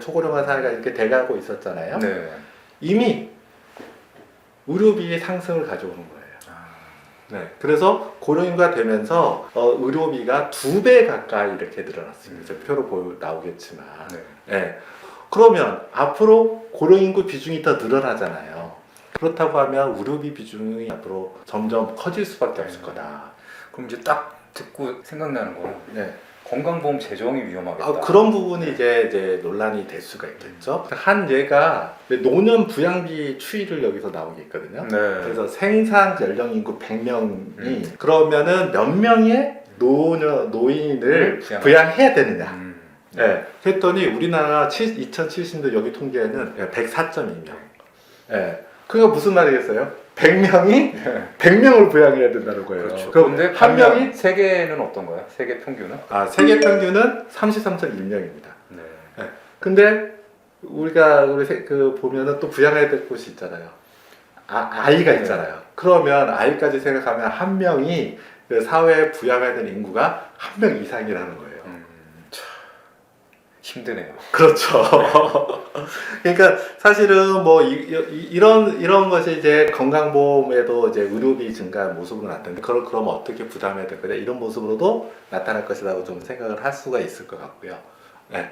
초고령화 사회가 이렇게 돼가고 있었잖아요. 네. 이미 의료비의 상승을 가져오는 거예요. 아, 네. 그래서 고령인가 되면서 어, 의료비가 두 배 가까이 이렇게 늘어났습니다. 저 표로 보 나오겠지만. 네. 네. 그러면 앞으로 고령인구 비중이 더 늘어나잖아요. 그렇다고 하면 의료비 비중이 앞으로 점점 커질 수밖에 없을 거다. 그럼 이제 딱 듣고 생각나는 거는 네. 건강보험 재정이 위험하겠다. 아, 그런 부분이 이제 이제 논란이 될 수가 있겠죠. 한 예가 노년 부양비 추이를 여기서 나오게 있거든요. 네. 그래서 생산 연령 인구 100명이 그러면은 몇 명의 노년 노인을 부양할- 부양해야 되느냐? 음. 예. 그랬더니 우리나라 2070년 여기 통계에는 104.2명. 예. 그게 무슨 말이겠어요? 100명이 100명을 부양해야 된다는 거예요. 그렇죠. 그럼 근데 한 명이 세계는 어떤가요? 세계 평균은? 아, 세계 평균은 33.1명입니다. 네. 근데 우리가 우리 세- 그 보면은 또 부양해야 될 곳이 있잖아요. 아, 아이가 네. 있잖아요. 그러면 아이까지 생각하면 한 명이 그 사회에 부양해야 되는 인구가 한 명 이상이라는 거예요. 음, 참 힘드네요. 그렇죠. 그러니까 사실은 뭐 이, 런 이런 것이 이제 건강보험에도 이제 의료비 증가 모습으로 나타나는데 그걸 그럼 어떻게 부담해야 될 거냐 이런 모습으로도 나타날 것이라고 좀 생각을 할 수가 있을 것 같고요. 네.